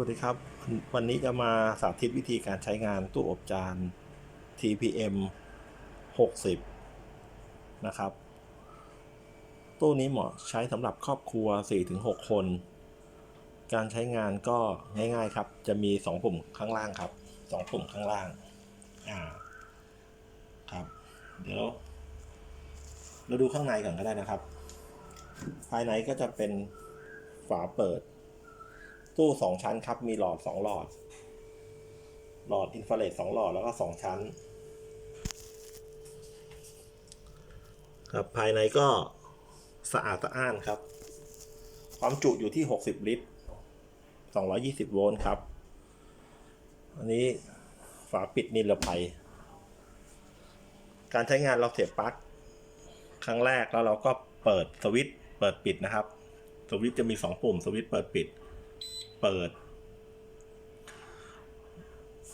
วัสดีครับ วันนี้จะมาสาธิตวิธีการใช้งานตู้อบจาน TPM 60 นะครับ ตู้นี้เหมาะใช้สำหรับครอบครัว 4-6 คน การใช้งานก็ง่ายๆครับ จะมี 2 ปุ่มข้างล่างครับ 2 ปุ่มข้างล่าง อ่า ครับ เดี๋ยว เราดูข้างในก่อนก็ได้นะครับ ภายในก็จะเป็นฝาเปิด ตู้สองชั้นครับ มีหลอดสองหลอด หลอดอินฟราเรดสองหลอดแล้วก็สองชั้น ครับภายในก็สะอาดสะอ้านครับ ความจุอยู่ที่ 60 ลิตร 220 โวลต์ครับ อันนี้ฝาปิดนิรภัย การใช้งานเราเสียบปลั๊กครั้งแรกแล้วเราก็เปิดสวิตช์เปิดปิดนะครับ สวิตช์จะมี 2 ปุ่มสวิตช์เปิดปิด เปิด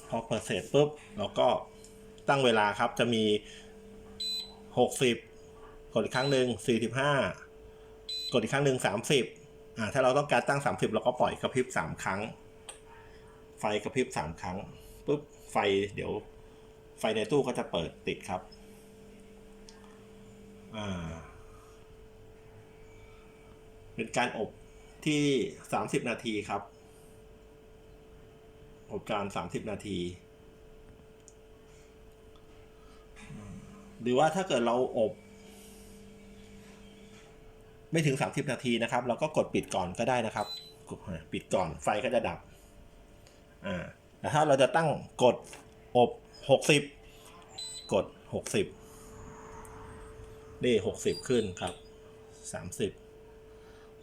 พอเปิดเสร็จปุ๊บเราก็ตั้งเวลาครับจะมี60กดอีกครั้งหนึ่ง45กดอีกครั้งหนึ่ง30อ่าถ้าเราต้องการตั้ง30เราก็ปล่อยกระพริบ3ครั้ง ไฟกระพริบ3ครั้งปุ๊บไฟเดี๋ยวไฟในตู้ก็จะเปิดติดครับ อ่า เป็นการอบ ที่ 30 นาทีครับอบจาน30 นาที หรือว่าถ้าเกิดเราอบ ไม่ถึง 30 นาทีนะครับ เราก็กดปิดก่อนก็ได้นะครับ ปิดก่อนไฟก็จะดับ อ่าแต่ถ้าเราจะตั้งกดอบ 60 กด 60 นี่ 60 ขึ้นครับ 30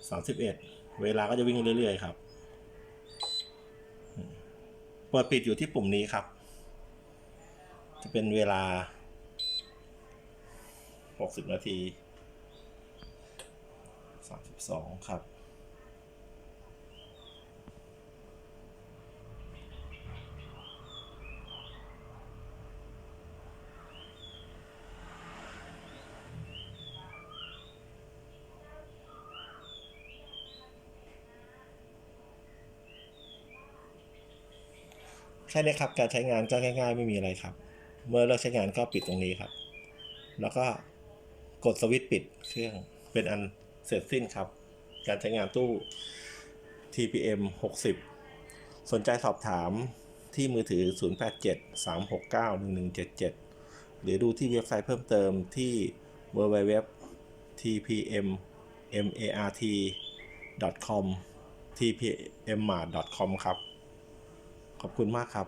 31 เวลาก็จะวิ่งเรื่อยๆครับเปิดปิดอยู่ที่ปุ่มนี้ครับ จะเป็นเวลา 60 นาที 32 ครับ แค่นี้ครับการใช้งานก็ง่าย ๆ ไม่มีอะไรครับ เมื่อเลิกใช้งานก็ปิดตรงนี้ครับ แล้วก็กดสวิตช์ปิดเครื่องเป็นอันเสร็จสิ้นครับ การใช้งานตู้ TPM 60 สนใจสอบถามที่มือถือ 087 369 1177 หรือดูที่เว็บไซต์เพิ่มเติมที่ www tpm mart com tpmmart com ครับ ขอบคุณมากครับ